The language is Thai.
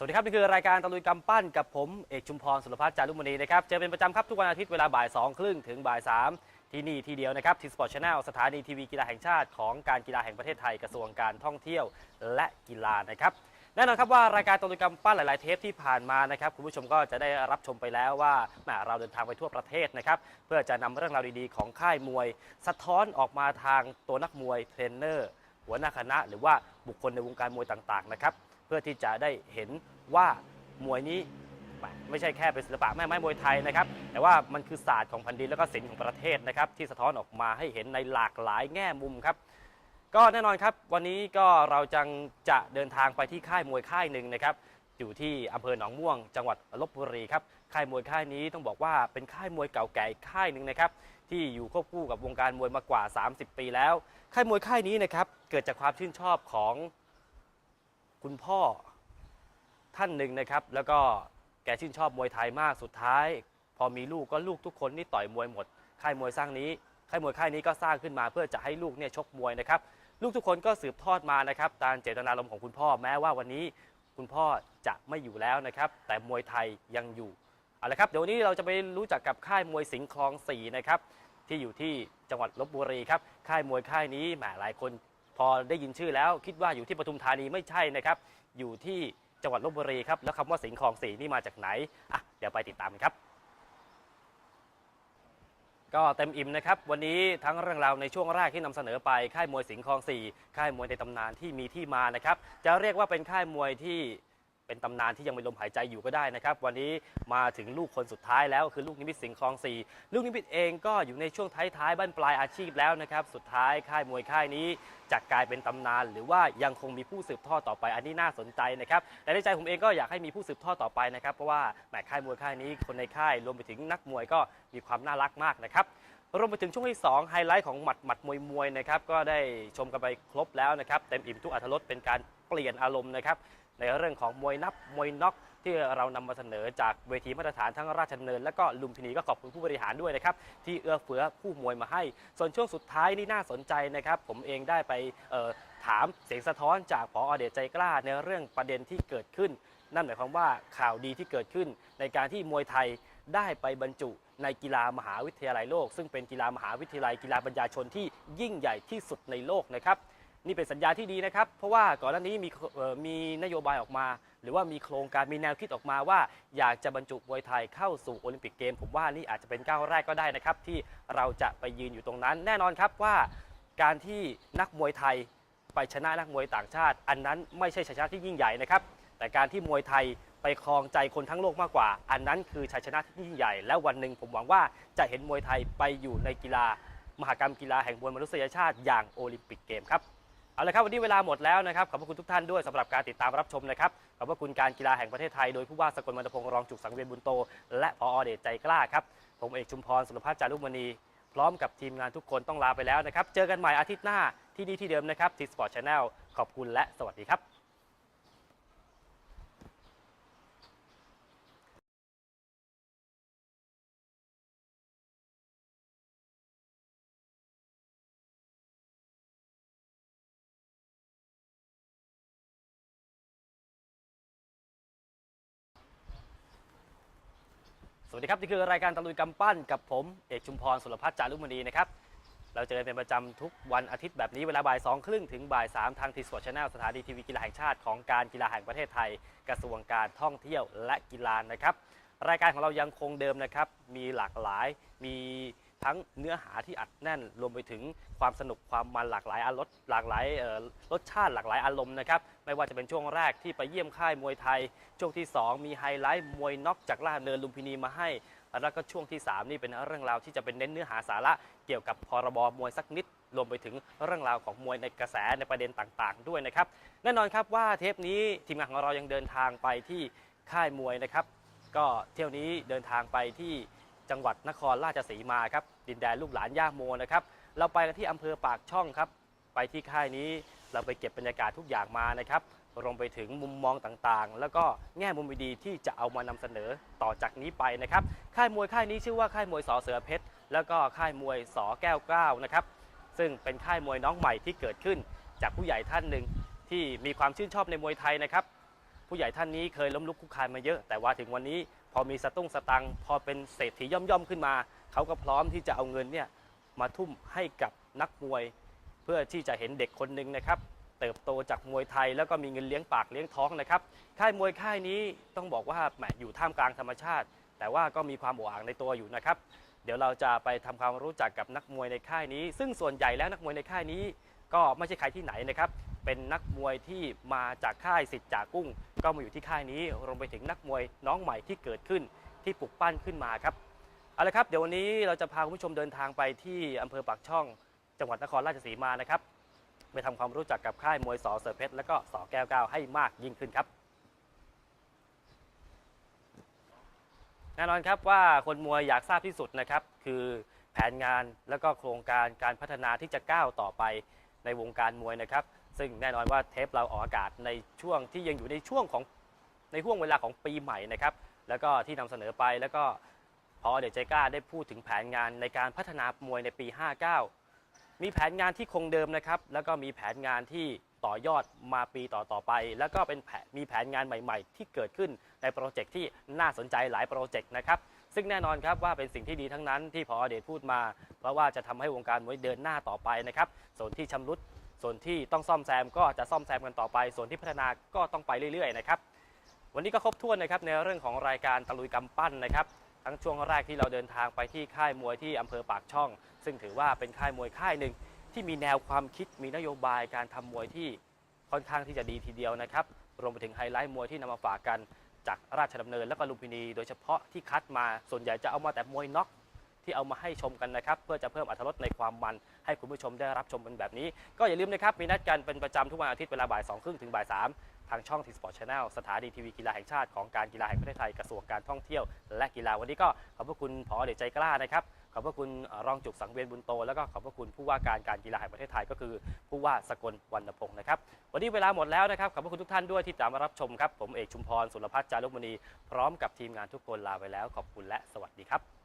สวัสดีครับ นี่คือรายการตะลุยกำปั้นกับผมเอกชุมพรสุรพัฒน์จารุมณีนะครับเจอเป็นประจำครับทุกวันอาทิตย์เวลาบ่าย2องครึ่งถึงบ่าย3ามที่นี่ทีเดียวนะครับทีสปอร์ตชาแนลสถานีทีวีกีฬาแห่งชาติของการกีฬาแห่งประเทศไทยกระทรวงการท่องเที่ยวและกีฬานะครับแน่นอนครับว่ารายการตะลุยกำปั้นหลาย ๆ เทปที่ผ่านมานะครับคุณผู้ชมก็จะได้รับชมไปแล้วว่าแหมเราเดินทางไปทั่วประเทศนะครับเพื่อจะนำเรื่องราวดี ๆ ของค่ายมวย สะท้อนออกมาทางตัวนักมวยเทรนเนอร์หัวหน้าคณะ หรือว่าบุคคลในวงการมวยต่าง ๆ นะครับเพื่อที่จะได้เห็น ว่ามวยนี้ไม่ใช่แค่เป็นศิลปะแม่ไม้มวยไทยนะครับ แต่ว่ามันคือศาสตร์ของแผ่นดินและก็ศิลป์ของประเทศนะครับ ที่สะท้อนออกมาให้เห็นในหลากหลายแง่มุมครับ ก็แน่นอนครับ วันนี้ก็เราจังจะเดินทางไปที่ค่ายมวยค่ายหนึ่งนะครับ อยู่ที่อำเภอหนองม่วง จังหวัดลบบุรีครับค่ายมวยค่ายนี้ต้องบอกว่าเป็นค่ายมวยเก่าแก่ค่ายหนึ่งนะครับที่อยู่ควบคู่กับวงการมวยมากว่า 30 ปีแล้ว ค่ายมวยค่ายนี้นะครับเกิดจากความชื่นชอบของคุณพ่อ ท่านหนึ่งนะครับ แล้วก็แกชื่นชอบมวยไทยมากสุดท้าย พอมีลูกก็ลูกทุกคนนี่ต่อยมวยหมด ค่ายมวยสร้างนี้ ค่ายมวยค่ายนี้ก็สร้างขึ้นมาเพื่อจะให้ลูกเนี่ยชกมวยนะครับ ลูกทุกคนก็สืบทอดมานะครับตามเจตนารมณ์ของคุณพ่อแม้ว่าวันนี้คุณพ่อจะไม่อยู่แล้วนะครับ แต่มวยไทยยังอยู่เอาละครับเดี๋ยววันนี้เราจะไปรู้จักกับค่ายมวยสิงห์คลองสี่นะครับที่อยู่ที่จังหวัดลบบุรีครับค่ายมวยค่ายนี้แหมหลายคนพอได้ยินชื่อแล้วคิดว่าอยู่ที่ปทุมธานีไม่ใช่นะครับ อยู่ที่ จังหวัดลบบุรีครับแล้วคำว่าสิงห์คลองสี่นี่มาจากไหนอะเดี๋ยวไปติดตามกันครับ ก็เต็มอิ่มนะครับ วันนี้ทั้งเรื่องราวในช่วงแรกที่นำเสนอไปค่ายมวยสิงห์คลองสี่ค่ายมวยในตำนานที่มีที่มานะครับ จะเรียกว่าเป็นค่ายมวยที่ เป็นตำนานที่ยังมีลมหายใจอยู่ก็ได้นะครับ วันนี้มาถึงลูกคนสุดท้ายแล้วคือลูกนิมิตสิงห์คลองสี่ลูกนิมิตเองก็อยู่ในช่วงท้ายๆบ้านปลายอาชีพแล้วนะครับ สุดท้ายค่ายมวยค่ายนี้จะกลายเป็นตำนาน หรือว่ายังคงมีผู้สืบทอดต่อไป อันนี้น่าสนใจนะครับแต่ในใจผมเองก็อยากให้มีผู้สืบทอดต่อไปนะครับ เพราะว่าแหมค่ายมวยค่ายนี้คนในค่ายรวมไปถึงนักมวยก็มีความน่ารักมากนะครับรวมไปถึงช่วงที่ 2 ไฮไลท์ของหมัดหมัดมวยมวยนะครับก็ได้ชมกันไปครบแล้วนะครับ เต็มอิ่มทุกอัธรสเป็นการเปลี่ยนอารมณ์นะครับ ในเรื่องของมวยนับมวยน็อกที่เรานำมาเสนอจากเวทีมาตรฐานทั้งราชดำเนิน และก็ลุมพินีก็ขอบคุณผู้บริหารด้วยนะครับ ที่เอื้อเฟื้อผู้มวยมาให้ ส่วนช่วงสุดท้ายนี่น่าสนใจนะครับ ผมเองได้ไปถามเสียงสะท้อนจากผอเดชใจกล้าในเรื่องประเด็นที่เกิดขึ้น นั่นหมายความว่าข่าวดีที่เกิดขึ้น ในการที่มวยไทยได้ไปบรรจุในกีฬามหาวิทยาลัยโลก ซึ่งเป็นกีฬามหาวิทยาลัยกีฬาปัญญาชนที่ยิ่งใหญ่ที่สุดในโลกนะครับ นี่เป็นสัญญาที่ดีนะครับ เพราะว่าก่อนหน้านี้มีมีนโยบายออกมา หรือว่ามีโครงการมีแนวคิดออกมาว่า อยากจะบรรจุมวยไทยเข้าสู่โอลิมปิกเกม ผมว่านี่อาจจะเป็นก้าวแรกก็ได้นะครับ ที่เราจะไปยืนอยู่ตรงนั้น แน่นอนครับว่าการที่นักมวยไทยไปชนะนักมวยต่างชาติ อันนั้นไม่ใช่ชัยชนะที่ยิ่งใหญ่นะครับ แต่การที่มวยไทยไปครองใจคนทั้งโลกมากกว่า อันนั้นคือชัยชนะที่ยิ่งใหญ่ และวันหนึ่งผมหวังว่าจะเห็นมวยไทยไปอยู่ในกีฬามหกรรมกีฬาแห่งมวลมนุษยชาติอย่างโอลิมปิกเกมครับ เอาละครับวันนี้เวลาหมดแล้วนะครับขอบพระคุณทุกท่านด้วยสำหรับการติดตามรับชมนะครับขอบพระคุณการกีฬาแห่งประเทศไทยโดยผู้ว่าสกลมณพงศ์รองจุกสังเวียนบุญโต และพอเดชใจกล้าครับผมเอกชุมพรสุรพัฒน์จารุมณี พร้อมกับทีมงานทุกคนต้องลาไปแล้วนะครับเจอกันใหม่อาทิตย์หน้าที่นี่ที่เดิมนะครับทีสปอร์ตชาแนลขอบคุณและสวัสดีครับ วัสดีครับ นี่คือรายการตะลุยกำปั้นกับผม เอกชุมพรสุรพัฒน์จารุมณีนะครับ เราเจอกันเป็นประจำทุกวันอาทิตย์แบบนี้เวลาบ่ายสองครึ่งถึงบ่ายสามทางทีสปอร์ตชาแนลสถานีทีวีกีฬาแห่งชาติของการกีฬาแห่งประเทศไทย กระทรวงการท่องเที่ยวและกีฬานะครับ รายการของเรายังคงเดิมนะครับ มีหลากหลาย มี ทั้งเนื้อหาที่อัดแน่น รวมไปถึงความสนุกความมันหลากหลายอารสหลากหลายรสชาติหลากหลายอารมณ์นะครับไม่ว่าจะเป็นช่วงแรกที่ไปเยี่ยมค่ายมวยไทย ช่วงที่ 2 มีไฮไลท์มวยน็อกจากล่าเนินลุมพินีมาให้แล้วก็ช่วงที่ 3 นี่เป็นเรื่องราวที่จะเป็นเน้นเนื้อหาสาระเกี่ยวกับพรบมวยสักนิด รวมไปถึงเรื่องราวของมวยในกระแสในประเด็นต่างๆ ด้วยนะครับแน่นอนครับว่าเทปนี้ทีมงานของเรายังเดินทางไปที่ค่ายมวยนะครับ ก็เที่ยวนี้เดินทางไปที่ จังหวัดนครราชสีมาครับดินแดนลูกหลานย่าโมนะครับเราไปกันที่อำเภอปากช่องครับไปที่ค่ายนี้เราไปเก็บบรรยากาศทุกอย่างมานะครับรวมไปถึงมุมมองต่างๆ แล้วก็แง่มุมดีๆที่จะเอามานำเสนอต่อจากนี้ไปนะครับค่ายมวยค่ายนี้ชื่อว่าค่ายมวยสอเสือเพชรแล้วก็ค่ายมวยสอแก้วกล้านะครับซึ่งเป็นค่ายมวยน้องใหม่ที่เกิดขึ้น จากผู้ใหญ่ท่านหนึ่งที่มีความชื่นชอบในมวยไทยนะครับผู้ใหญ่ท่านนี้เคยล้มลุกคุกคานมาเยอะ แต่ว่าถึงวันนี้ พอมีสตุ้งสตังพอเป็นเศรษฐีย่อมๆขึ้นมา เขาก็พร้อมที่จะเอาเงินเนี่ยมาทุ่มให้กับนักมวย เพื่อที่จะเห็นเด็กคนหนึ่งนะครับ เติบโตจากมวยไทยแล้วก็มีเงินเลี้ยงปากเลี้ยงท้องนะครับค่ายมวยค่ายนี้ต้องบอกว่าแหมอยู่ท่ามกลางธรรมชาติ แต่ว่าก็มีความโอ่อ่างในตัวอยู่นะครับ เดี๋ยวเราจะไปทำความรู้จักกับนักมวยในค่ายนี้ ซึ่งส่วนใหญ่แล้วนักมวยในค่ายนี้ ก็ไม่ใช่ใครที่ไหนนะครับ เป็นนักมวยที่มาจากค่ายสิทธิ์จากกุ้ง ก็มาอยู่ที่ค่ายนี้รวมไปถึงนักมวยน้องใหม่ที่เกิดขึ้นที่ปลุกปั้นขึ้นมาครับเอาละครับ เดี๋ยววันนี้เราจะพาคุณผู้ชมเดินทางไปที่อำเภอปากช่อง จังหวัดนครราชสีมานะครับไปทำความรู้จักกับค่ายมวยสอเสือเพชรและก็สอแก้วก้าวให้มากยิ่งขึ้นครับแน่นอนครับว่าคนมวยอยากทราบที่สุดนะครับ คือแผนงานและก็โครงการการพัฒนาที่จะก้าวต่อไปในวงการมวยนะครับ ซึ่งแน่นอนว่าเทปเราออกอากาศในช่วงที่ยังอยู่ในช่วงของในห่วงเวลาของปีใหม่นะครับ แล้วก็ที่นำเสนอไปแล้วก็พอเดชใจกล้าได้พูดถึงแผนงานในการพัฒนามวยในปี 59 มีแผนงานที่คงเดิมนะครับ แล้วก็มีแผนงานที่ต่อยอดมาปีต่อต่อไป แล้วก็เป็นแผนมีแผนงานใหม่ ๆ ที่เกิดขึ้นในโปรเจกต์ที่น่าสนใจหลายโปรเจกต์นะครับ ซึ่งแน่นอนครับว่าเป็นสิ่งที่ดีทั้งนั้นที่พอเดชพูดมา เพราะว่าจะทำให้วงการมวยเดินหน้าต่อไปนะครับ ส่วนที่ชำรุด ส่วนที่ต้องซ่อมแซมก็จะซ่อมแซมกันต่อไป ส่วนที่พัฒนาก็ต้องไปเรื่อยๆนะครับ วันนี้ก็ครบถ้วนนะครับในเรื่องของรายการตะลุยกำปั้นนะครับ ทั้งช่วงแรกที่เราเดินทางไปที่ค่ายมวยที่อำเภอปากช่อง ซึ่งถือว่าเป็นค่ายมวยค่ายหนึ่งที่มีแนวความคิดมีนโยบายการทำมวยที่ค่อนข้างที่จะดีทีเดียวนะครับ รวมไปถึงไฮไลท์มวยที่นำมาฝากกันจากราชดำเนินและก็ลุมพินี โดยเฉพาะที่คัดมาส่วนใหญ่จะเอามาแต่มวยน็อก ที่เอามาให้ชมกันนะครับเพื่อจะเพิ่มอรรถรสในความมัน ให้คุณผู้ชมได้รับชมเป็นแบบนี้ ก็อย่าลืมนะครับมีนัดกันเป็นประจำทุกวันอาทิตย์เวลาบ่ายสองครึ่งถึงบ่ายสามทางช่องทีสปอร์ตชาแนลสถานีทีวีกีฬาแห่งชาติของการกีฬาแห่งประเทศไทยกระทรวงการท่องเที่ยว และกีฬาวันนี้ก็ขอบพระคุณผอเดชใจกล้านะครับขอบพระคุณเอ่อรองจุกสังเวียนบุญโต แล้วก็ขอบพระคุณผู้ว่าการการกีฬาแห่งประเทศไทยก็คือ ผู้ว่าสกลวรรณพงศ์นะครับ วันนี้เวลาหมดแล้วนะครับ ขอบพระคุณทุกท่านด้วยที่ตามมารับชมครับ ผมเอกชุมพร สุรพัฒน์จารุมณี พร้อมกับทีมงานทุกคนลาไปแล้ว ขอบคุณและสวัสดีครับ